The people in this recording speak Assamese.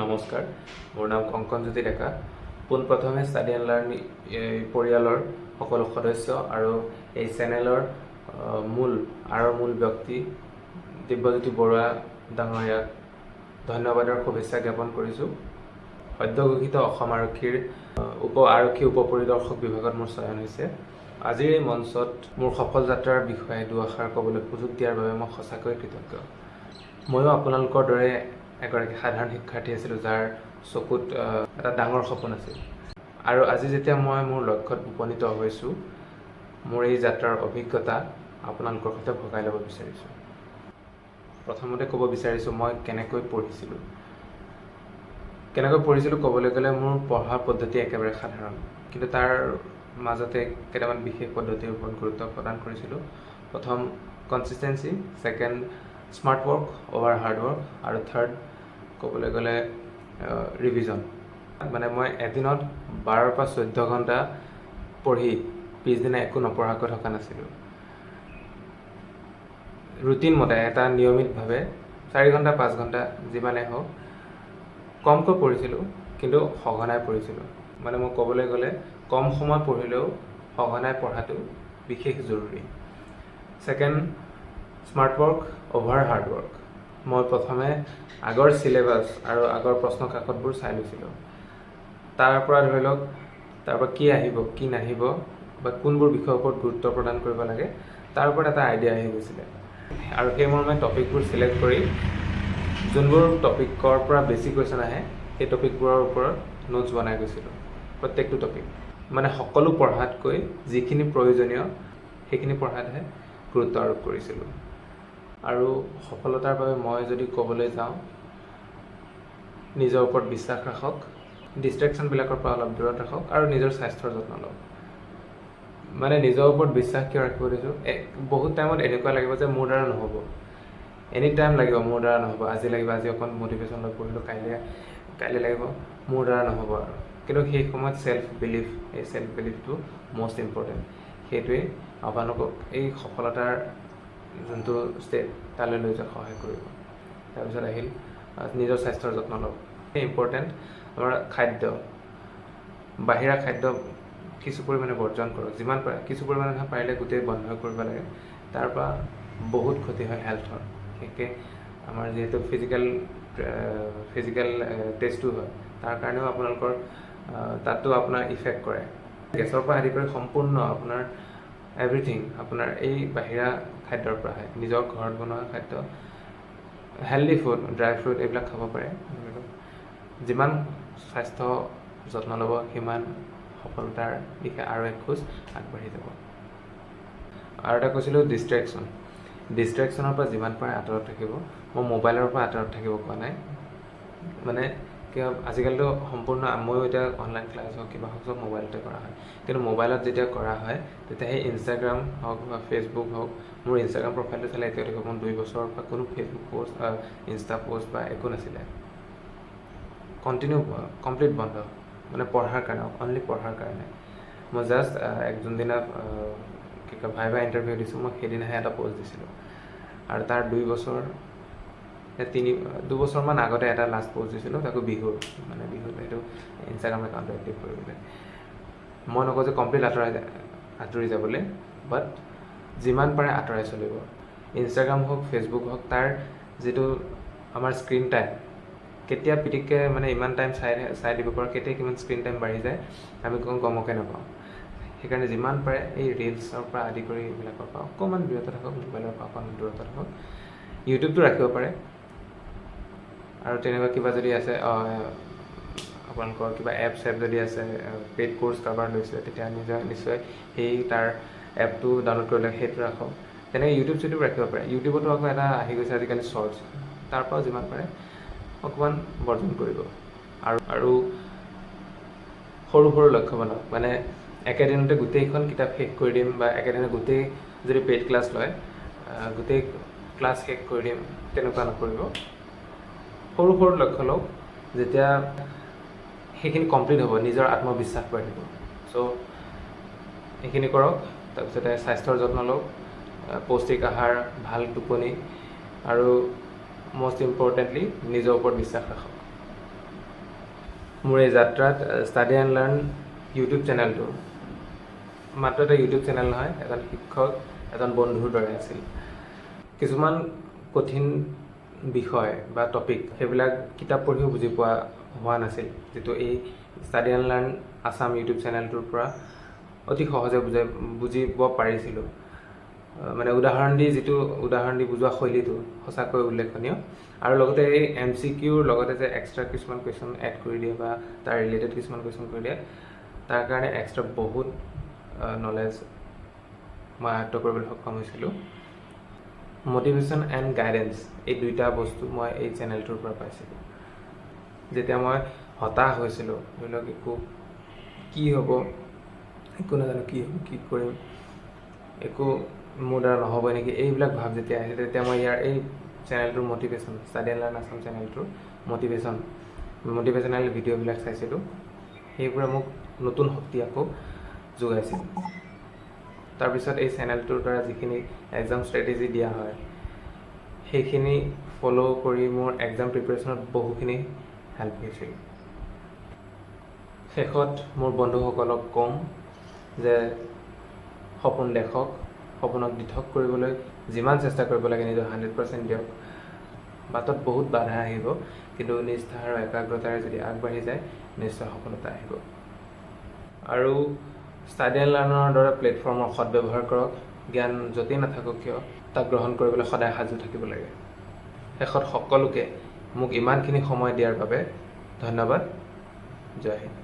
নমস্কাৰ। মোৰ নাম কংকনজ্যোতি ডেকা। পোনপ্ৰথমে ষ্টাডি এণ্ড লাৰ্ণ পৰিয়ালৰ সকলো সদস্য আৰু এই চেনেলৰ মূল আঁৰৰ মূল ব্যক্তি দিব্যজ্যোতি বৰুৱা ডাঙৰীয়াক ধন্যবাদৰ শুভেচ্ছা জ্ঞাপন কৰিছোঁ। সদ্যঘোষিত অসম আৰক্ষীৰ উপ আৰক্ষী উপ পৰিদৰ্শক বিভাগত মোৰ চয়ন হৈছে। আজিৰ এই মঞ্চত মোৰ সফল যাত্ৰাৰ বিষয়ে দুআষাৰ ক'বলৈ সুযোগ দিয়াৰ বাবে মই সঁচাকৈয়ে কৃতজ্ঞ। ময়ো আপোনালোকৰ দৰে এগৰাকী সাধাৰণ শিক্ষাৰ্থী আছিলোঁ যাৰ চকুত এটা ডাঙৰ সপোন আছিল। আৰু আজি যেতিয়া মই মোৰ লক্ষ্যত উপনীত হৈছোঁ মোৰ এই যাত্ৰাৰ অভিজ্ঞতা আপোনালোকৰ সৈতে ভগাই ল'ব বিচাৰিছোঁ। প্ৰথমতে ক'ব বিচাৰিছোঁ মই কেনেকৈ পঢ়িছিলোঁ। কেনেকৈ পঢ়িছিলোঁ ক'বলৈ গ'লে মোৰ পঢ়াৰ পদ্ধতি একেবাৰে সাধাৰণ। কিন্তু তাৰ মাজতে কেইটামান বিশেষ পদ্ধতিৰ ওপৰত গুৰুত্ব প্ৰদান কৰিছিলোঁ। প্ৰথম consistency second smart work over hard work আৰু থাৰ্ড ক'বলৈ গ'লে ৰিভিজন মানে মই এদিনত বাৰৰ পৰা চৈধ্য ঘণ্টা পঢ়ি পিছদিনা একো নপঢ়াকৈ থকা নাছিলোঁ। ৰুটিন মতে এটা নিয়মিতভাৱে চাৰি ঘণ্টা পাঁচ ঘণ্টা যিমানেই হওক কমকৈ পঢ়িছিলোঁ কিন্তু সঘনাই পঢ়িছিলোঁ। মানে মই ক'বলৈ গ'লে কম সময় পঢ়িলেও সঘনাই পঢ়াটো বিশেষ জৰুৰী। Second smart work over hard work মই প্ৰথমে আগৰ চিলেবাছ আৰু আগৰ প্ৰশ্ন কাকতবোৰ চাই লৈছিলোঁ। তাৰ পৰা ধৰি লওক তাৰ পৰা কি আহিব কি নাহিব বা কোনবোৰ বিষয়ৰ ওপৰত গুৰুত্ব প্ৰদান কৰিব লাগে তাৰ ওপৰত এটা আইডিয়া আহি গৈছিলে। আৰু সেই মৰ্মে টপিকবোৰ চিলেক্ট কৰি যোনবোৰ টপিকৰ পৰা বেছি কুৱেশ্যন আহে সেই টপিকবোৰৰ ওপৰত নোটছ বনাই গৈছিলোঁ প্ৰত্যেকটো টপিক মানে সকলো পঢ়াতকৈ যিখিনি প্ৰয়োজনীয় সেইখিনি পঢ়াতহে গুৰুত্ব আৰোপ কৰিছিলোঁ। আৰু সফলতাৰ বাবে মই যদি ক'বলৈ যাওঁ নিজৰ ওপৰত বিশ্বাস ৰাখক ডিষ্ট্ৰেকশ্যনবিলাকৰ পৰা অলপ দূৰত ৰাখক আৰু নিজৰ স্বাস্থ্যৰ যত্ন লওক। মানে নিজৰ ওপৰত বিশ্বাস কিয় ৰাখিব দিছোঁ? বহুত টাইমত এনেকুৱা লাগিব যে মোৰ দ্বাৰা নহ'ব। এনি টাইম লাগিব মোৰ দ্বাৰা নহ'ব। আজি লাগিব আজি অকণ মটিভেশ্যন লৈ পঢ়িলোঁ কাইলৈ কাইলৈ লাগিব মোৰ দ্বাৰা নহ'ব আৰু। কিন্তু সেই সময়ত ছেল্ফ বিলিভ এই ছেল্ফ বিলিভটো মষ্ট ইম্পৰ্টেণ্ট সেইটোৱেই আপোনালোকক এই সফলতাৰ যোনটো ষ্টেপ তালৈ লৈ যোৱাত সহায় কৰিব। তাৰপিছত আহিল নিজৰ স্বাস্থ্যৰ যত্ন লওক। সেই ইম্পৰ্টেণ্ট আমাৰ খাদ্য, বাহিৰা খাদ্য কিছু পৰিমাণে বৰ্জন কৰক। যিমান পাৰে, কিছু পৰিমাণে নহয়, পাৰিলে গোটেই বন্ধ কৰিব লাগে। তাৰ পৰা বহুত ক্ষতি হয় হেল্থৰ বিশেষকৈ আমাৰ যিহেতু ফিজিকেল ফিজিকেল টেষ্টটো হয়। তাৰ কাৰণেও আপোনালোকৰ তাতো আপোনাৰ ইফেক্ট কৰে। গেছৰ পৰা আদি কৰি সম্পূৰ্ণ আপোনাৰ এভৰিথিং আপোনাৰ এই বাহিৰা খাদ্যৰ পৰা আহে নিজৰ ঘৰত বনোৱা খাদ্য হেল্ডি ফুড ড্ৰাই ফ্ৰুট এইবিলাক খাব পাৰে। যিমান স্বাস্থ্য যত্ন ল'ব সিমান সফলতাৰ দিশে আৰু এক খোজ আগবাঢ়ি যাব। আৰু এটা কৈছিলোঁ ডিষ্ট্ৰেকশ্যন ডিষ্ট্ৰেকশ্যনৰ পৰা যিমান পাৰে আঁতৰত থাকিব। মই মোবাইলৰ পৰা আঁতৰত থাকিব কোৱা নাই। মানে কিয় আজিকালিতো সম্পূৰ্ণ ময়ো এতিয়া অনলাইন ক্লাছ হওক কিবা হওক চব মোবাইলতে কৰা হয়। কিন্তু মোবাইলত যেতিয়া কৰা হয় তেতিয়া সেই ইনষ্টাগ্ৰাম হওক বা ফেচবুক হওক মোৰ ইনষ্টাগ্ৰাম প্ৰফাইলটো চালে এতিয়া দেখিব মোৰ দুই বছৰৰ পৰা কোনো ফেচবুক পষ্ট ইনষ্টা পষ্ট বা একো নাছিলে। কণ্টিনিউ কমপ্লিট বন্ধ। মানে পঢ়াৰ কাৰণে অনলি পঢ়াৰ কাৰণে। মই জাষ্ট এক যোনদিনা কি কয় ভাইভা ইণ্টাৰভিউ দিছোঁ মই সেইদিনাহে এটা পষ্ট দিছিলোঁ। আৰু তাৰ দুই বছৰ তিনি দুবছৰমান আগতে এটা লাষ্ট পষ্ট দিছিলোঁ, তাকো বিহুৰ মানে বিহুত সেইটো ইনষ্টাগ্ৰাম একাউণ্টটো এক্টিভ কৰিবলৈ মই নকওঁ যে কমপ্লিট আঁতৰাই আঁতৰি যাবলৈ বাট যিমান পাৰে আঁতৰাই চলিব। ইনষ্টাগ্ৰাম হওক ফেচবুক হওক, তাৰ যিটো আমাৰ স্ক্ৰীণ টাইম কেতিয়া পিটিককৈ মানে ইমান টাইম চাই চাই দিব পাৰোঁ, কেতিয়া কিমান স্ক্ৰীণ টাইম বাঢ়ি যায়, আমি কোনো গমকে নাপাওঁ। সেইকাৰণে যিমান পাৰে এই ৰিলচৰ পৰা আদি কৰি এইবিলাকৰ পৰা অকণমান দূৰতে থাকক মোবাইলৰ পৰা অকণমান দূৰতে থাকক। ইউটিউবটো ৰাখিব পাৰে। আৰু তেনেকুৱা কিবা যদি আছে আপোনালোকৰ কিবা এপ চেপ যদি আছে পেইড কোৰ্চ কাৰোবাৰ লৈছে, তেতিয়া নিজৰ নিশ্চয় সেই তাৰ এপটো ডাউনলোড কৰিলে সেইটো ৰাখক। তেনেকৈ ইউটিউব চিউটিউব ৰাখিব পাৰে। ইউটিউবতো আকৌ এটা আহি গৈছে আজিকালি শ্বৰ্টছ তাৰ পৰাও যিমান পাৰে অকণমান বৰ্জন কৰিব। আৰু আৰু সৰু সৰু লক্ষ্য বনাওক। মানে একেদিনতে গোটেইখন কিতাপ শেষ কৰি দিম বা একেদিনতে গোটেই যদি পেইড ক্লাছ লয় গোটেই ক্লাছ শেষ কৰি দিম, তেনেকুৱা নকৰিব। সৰু সৰু লক্ষ্য লওক যেতিয়া সেইখিনি কমপ্লিট হ'ব নিজৰ আত্মবিশ্বাস বাঢ়িব। চ' এইখিনি কৰক তাৰপিছতে স্বাস্থ্যৰ যত্ন লওক পৌষ্টিক আহাৰ ভাল টোপনি আৰু মষ্ট ইম্পৰ্টেণ্টলি নিজৰ ওপৰত বিশ্বাস ৰাখক। মোৰ এই যাত্ৰাত ষ্টাডি এণ্ড লাৰ্ণ ইউটিউব চেনেলটো মাত্ৰ এটা ইউটিউব চেনেল নহয় এজন শিক্ষক এজন বন্ধুৰ দৰে আছিল। কিছুমান কঠিন বিষয় বা টপিক সেইবিলাক কিতাপ পঢ়িও বুজি পোৱা হোৱা নাছিল। যিটো এই study and learn Assam YouTube চেনেলটোৰ পৰা অতি সহজে বুজাই বুজিব পাৰিছিলোঁ। মানে উদাহৰণ দি যিটো উদাহৰণ দি বুজোৱা শৈলীটো সঁচাকৈ উল্লেখনীয়। আৰু লগতে এই এম চি কিউৰ লগতে যে এক্সট্ৰা কিছুমান কুৱেশ্যন এড কৰি দিয়ে বা তাৰ ৰিলেটেড কিছুমান কুৱেশ্যন কৰি দিয়ে, তাৰ কাৰণে এক্সট্ৰা বহুত নলেজ মই আয়ত্ব কৰিবলৈ সক্ষম হৈছিলোঁ। মটিভেশ্যন এণ্ড গাইডেঞ্চ এই দুইটা বস্তু মই এই চেনেলটোৰ পৰা পাইছিলোঁ। যেতিয়া মই হতাশ হৈছিলোঁ, ধৰি লওক একো কি হ'ব, একো নাজানো কি হ'ব, কি কৰিম, একো মোৰ দ্বাৰা নহ'ব নেকি, এইবিলাক ভাৱ যেতিয়া আহিছে তেতিয়া মই ইয়াৰ এই চেনেলটোৰ motivation study and learn Assam চেনেলটোৰ মটিভেশ্যন মটিভেশ্যনেল ভিডিঅ'বিলাক চাইছিলোঁ। সেইবোৰে মোক নতুন শক্তি আকৌ যোগাইছিল। তাৰপিছত এই চেনেলটোৰ দ্বাৰা যিখিনি এক্সাম ষ্ট্ৰেটেজি দিয়া হয় সেইখিনি ফ'ল' কৰি মোৰ এক্সাম প্ৰিপেৰেশ্যনত বহুখিনি হেল্প হৈছিল শেষত মোৰ বন্ধুসকলক ক'ম যে সপোন দেখক সপোনক দিঠক কৰিবলৈ যিমান চেষ্টা কৰিব লাগে নিজৰ হাণ্ড্ৰেড পাৰ্চেণ্ট দিয়ক। বাটত বহুত বাধা আহিব কিন্তু নিষ্ঠা আৰু একাগ্ৰতাৰে যদি আগবাঢ়ি যায় নিশ্চয় সফলতা আহিব। আৰু ষ্টাডি এণ্ড লাৰ্ণৰ দৰে প্লেটফৰ্মৰ সদব্যৱহাৰ কৰক জ্ঞান য'তেই নাথাকক কিয় তাক গ্ৰহণ কৰিবলৈ সদায় সাজু থাকিব লাগে। শেষত সকলোকে মোক ইমানখিনি সময় দিয়াৰ বাবে ধন্যবাদ। জয় হিন্দ।